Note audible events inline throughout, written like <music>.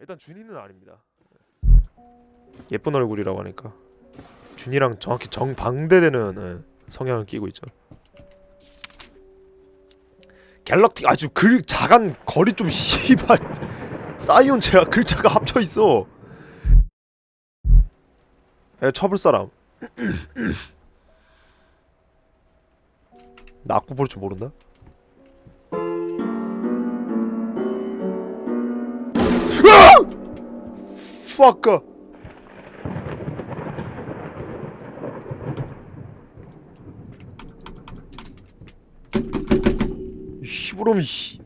일단 준이는 아닙니다. 예쁜 얼굴이라고 하니까 준이랑 정확히 정반대되는 예, 성향을 띠고 있죠. 갤럭틱 아주 글 자간 거리 좀 씨발 <laughs> 사이온체야 글자가 합쳐 있어. 에 쳐볼 사람. <clears throat> 나 악보 볼줄 모른다. Fuck. 시부름이 씨.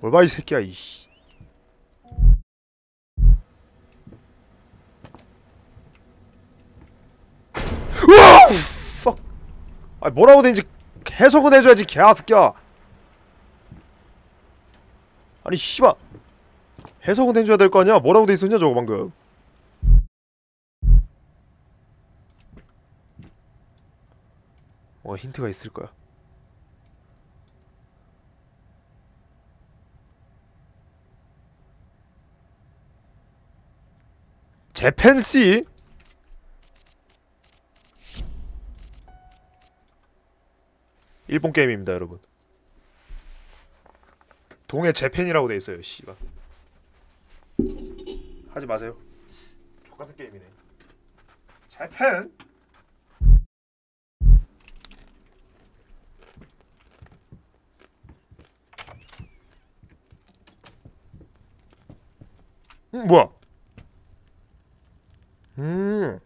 뭘봐 이 새끼야 이씨. 으아! fuck. 아 뭐라고 되는지 해석은 해줘야지 개아스끼야. 아니 씨발 해석은 해줘야 될 거 아니야? 뭐라고 돼 있었냐 저거 방금? 뭔가 힌트가 있을 거야. 재팬시? 일본 게임입니다, 여러분. 동해 재팬이라고 돼 있어요, 씨발. 하지 마세요. 똑같은 게임이네. 재팬? 음, 뭐야? 음.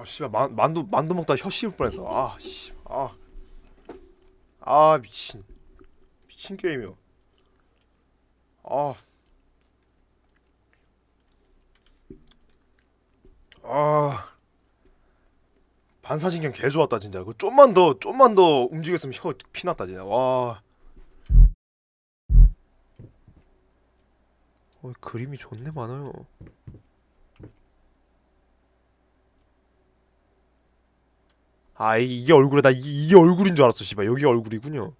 아 씨발 만, 만두 만두 먹다 혀 씹을 뻔했어. 아 씨. 아. 아 미친. 미친 게임이요. 아. 아. 반사신경 개 좋았다 진짜. 그 좀만 더 좀만 더 움직였으면 혀 피났다 진짜. 와. 어, 그림이 좋네 많아요. 아 이- 이게 얼굴에 나 이게, 이게 얼굴인 줄 알았어 씨발. 여기 얼굴이군요.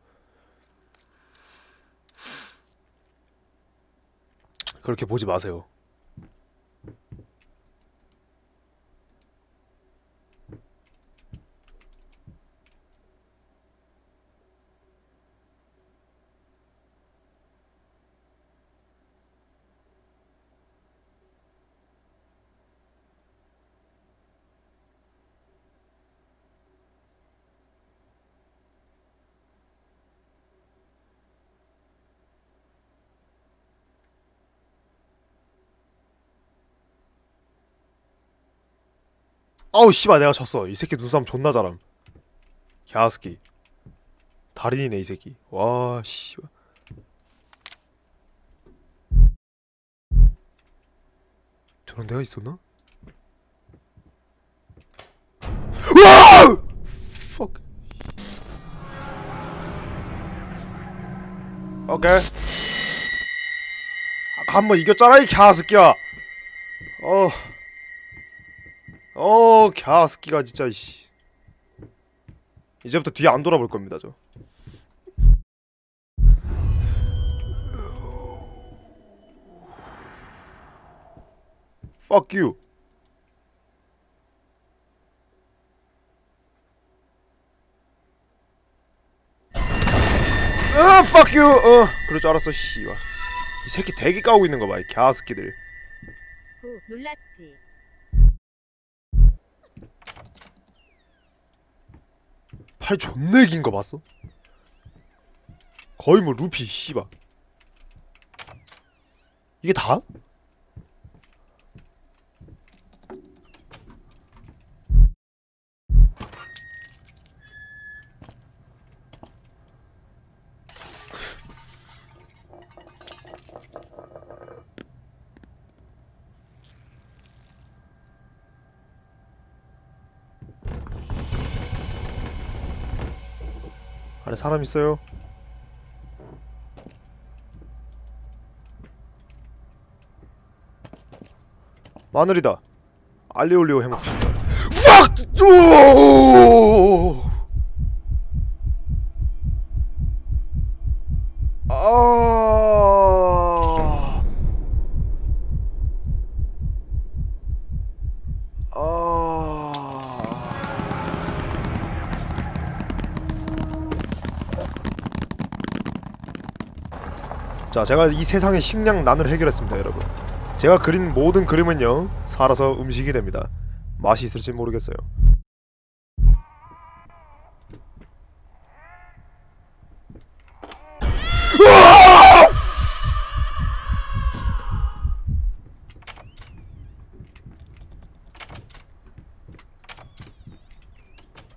그렇게 보지 마세요 아우 씨발 내가 졌어. 이 새끼 눈싸움 존나 잘함. 야스키. 달인이네 이 새끼. 와 씨발. 저런 데가 있었나? 와! 오케이. 아까 한번 이겼잖아 이 갸스끼야. 어 어, 갸스키가 진짜 씨. 이제부터 뒤에 안 돌아볼 겁니다, 저. Fuck you. 아, fuck you. 어, 그럴 줄 알았어, 씨발. 이 새끼 대기 까고 있는 거 봐, 이 갸스키들. 후 놀랐지. 팔 존나 긴 거 봤어? 거의 뭐 루피 씨바 이게 다? 안에 사람 있어요? 마늘이다. 알리올리오. Fuck! 오! 아. 아. 자, 제가 이 세상의 식량 난을 해결했습니다, 여러분. 제가 그린 모든 그림은요 살아서 음식이 됩니다. 맛이 있을지 모르겠어요.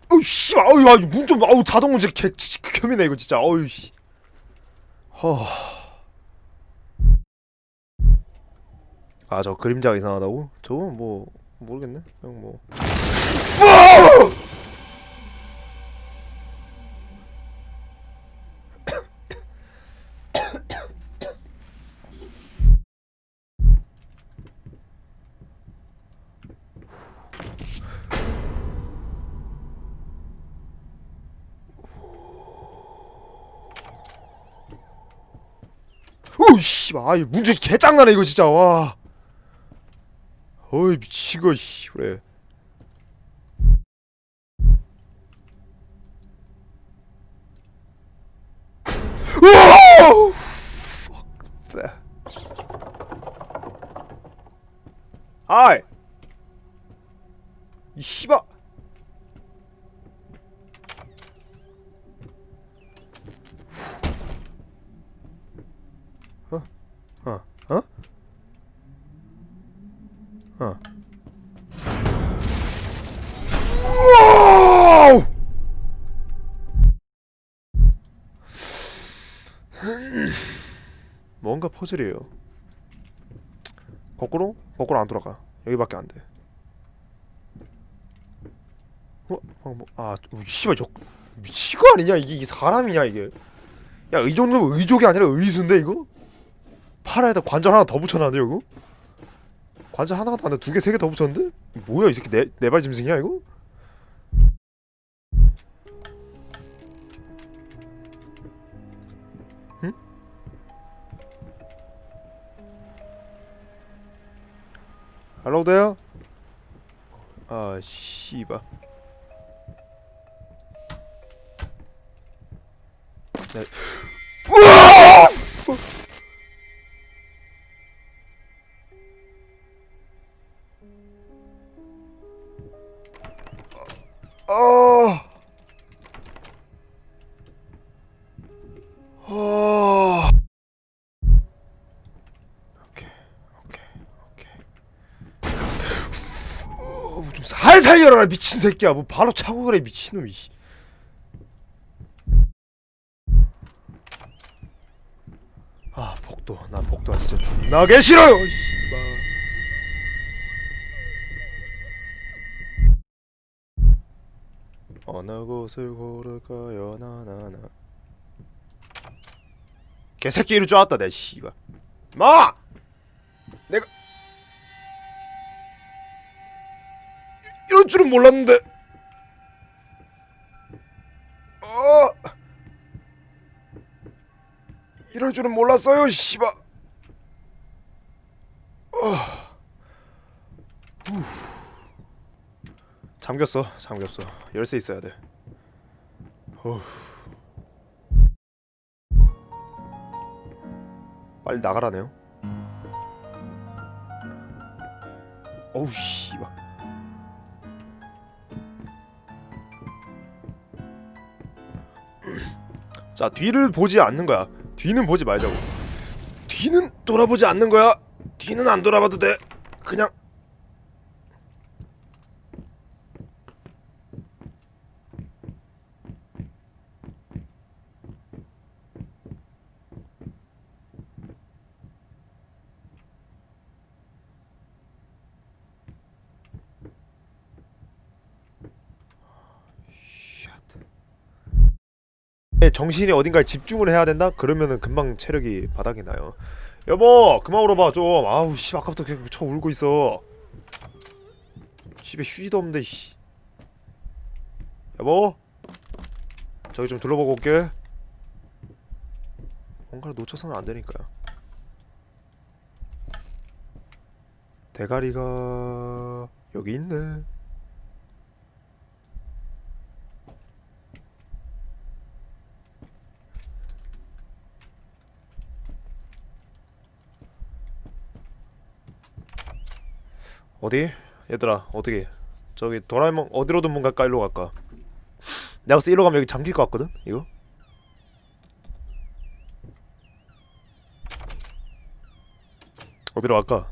어우 씨, 아우 야, 문좀 아우 자동 문제 개 치- 극혐이네 이거 진짜. 어우 씨. 허. 아 저 그림자가 이상하다고? 저건 뭐 모르겠네. 그냥 뭐. 오씨, 아, 이 문제 개짱나네 이거 진짜 와. 어이 미치고 씨 그래. 아이. 이 씨바. 어. 뭔가 퍼즐이에요. 거꾸로? 거꾸로 안 돌아가. 여기밖에 안 돼. 어? 어 뭐, 아, 어, 씨발 저 미친 거 아니냐 이게 이 사람이냐 이게? 야, 이 정도면 의족이 아니라 의수인데 이거? 팔에다 관절 하나 더 붙여놨는데 이거? 관절 하나가 안돼 두개 세 개 더 붙였는데? 뭐야 이 새끼 네, 네발 짐승이야 이거? 응? Hello there? 아 씨바 네. <laughs> 어, 뭐좀 살살 열어라 미친 새끼야. 뭐 바로 차고 그래 미친놈이. 씨. 아, 복도. 나 복도가 진짜 존나게 싫어요. 씨발. 어느 곳을 고를까요 나나나 개새끼 이럴 줄 알았다 내 씨발 마! 내가 이- 이럴 줄은 몰랐는데. 어. 이럴 줄은 몰랐어요 씨발. 어. 후. 잠겼어 잠겼어. 열쇠 있어야 돼. 어후. 빨리 나가라네요. 어우 씨발 자자 뒤를 보지 않는 거야. 뒤는 보지 말자고. 뒤는 돌아보지 않는 거야. 뒤는 안 돌아봐도 돼. 그냥 네, 정신이 어딘가에 집중을 해야 된다? 그러면은 금방 체력이 바닥이 나요. 여보, 그만 울어봐 좀. 아우 씨, 아까부터 계속 쳐 울고 있어. 집에 휴지도 없는데 씨. 여보, 저기 좀 둘러보고 올게. 뭔가를 놓쳐서는 안 되니까요. 대가리가 여기 있네. 어디? 얘들아 어떻게? 저기 도라에몽 어디로든 문 갈까? 일로 갈까? 내가 봤을 때 일로 가면 여기 잠길 것 같거든 이거? 어디로 갈까?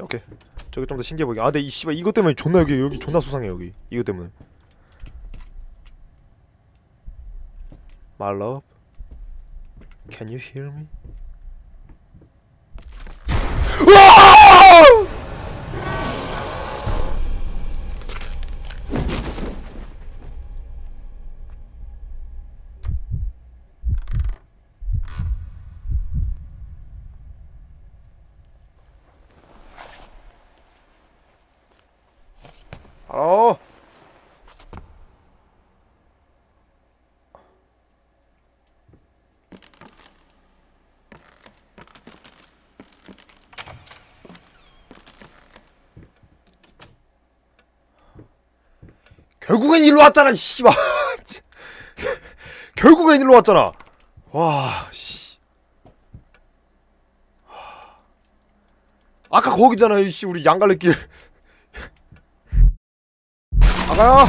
오케이. 저기 좀 더 신기해 보이게. 아 근데 이 씨발 이것 때문에 존나 여기 여기 존나 수상해 여기. 이것 때문에. My love Can you hear me? 으아! 어. 결국엔 일로 왔잖아, 씨발. <laughs> 결국엔 일로 왔잖아. 와, 씨. 아까 거기잖아, 이씨 우리 양갈래길. 아가야.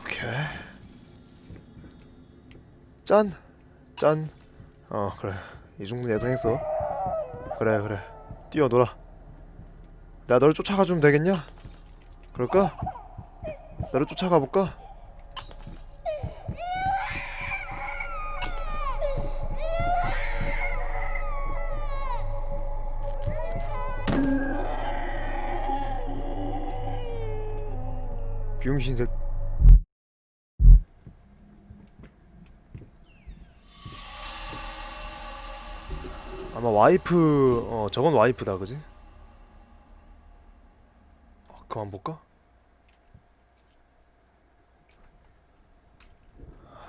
오케이. 짠, 짠. 어 그래. 이 정도 예상했어. 그래 그래. 뛰어놀아. 내가 너를 쫓아가 주면 되겠냐? 그럴까? 너를 쫓아가 볼까? 비용신색 아마 와이프 어 저건 와이프다 그지? 어, 그만 볼까?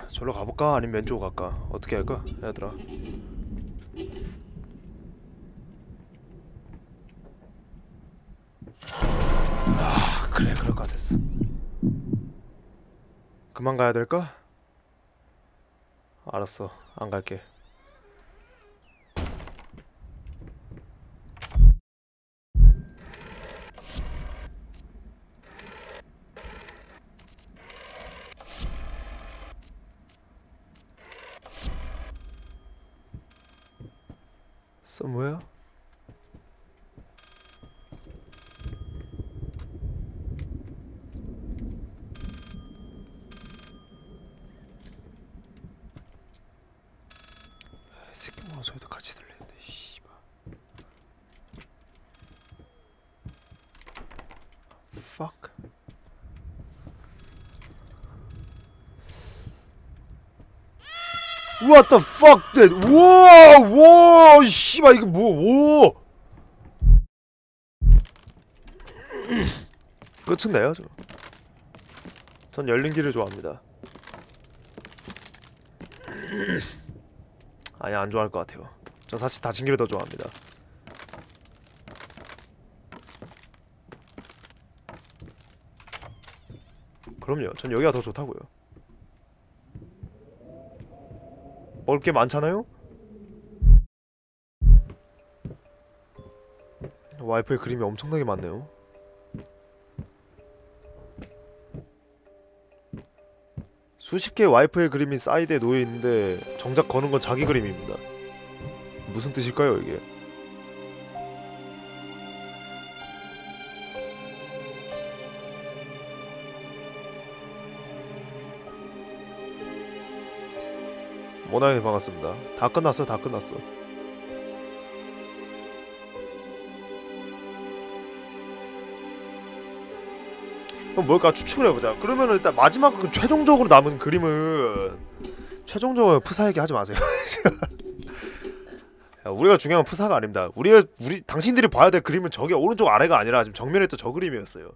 절로 가볼까? 아니면 왼쪽으로 갈까? 어떻게 할까? 얘들아 아 그래 그럴 것 같았어 그만 가야 될까? 알았어 안 갈게 somewhere 이 새끼 모는 소리도 같이 들리는데 씨발 fuck What the fuck that 우와 우와 씨발 이게 뭐 오. 끝은 내야죠 전 열린 길을 좋아합니다 아니 안 좋아할 것 같아요. 전 사실 닫힌 길을 더 좋아합니다. 그럼요. 전 여기가 더 좋다고요. 먹을 게 많잖아요? 와이프의 그림이 엄청나게 많네요. 수십 개 와이프의 그림이 사이드에 놓여있는데 정작 거는 건 자기 그림입니다. 무슨 뜻일까요 이게? 모나님 반갑습니다. 다 끝났어, 다 끝났어. 그럼 뭘까 추측을 해보자. 그러면은 일단 마지막 그 최종적으로 남은 그림은 최종적으로 푸사 얘기 하지 마세요. <laughs> 야, 우리가 중요한 푸사가 아닙니다. 우리가 우리 당신들이 봐야 될 그림은 저기 오른쪽 아래가 아니라 지금 정면에 또저 그림이었어요.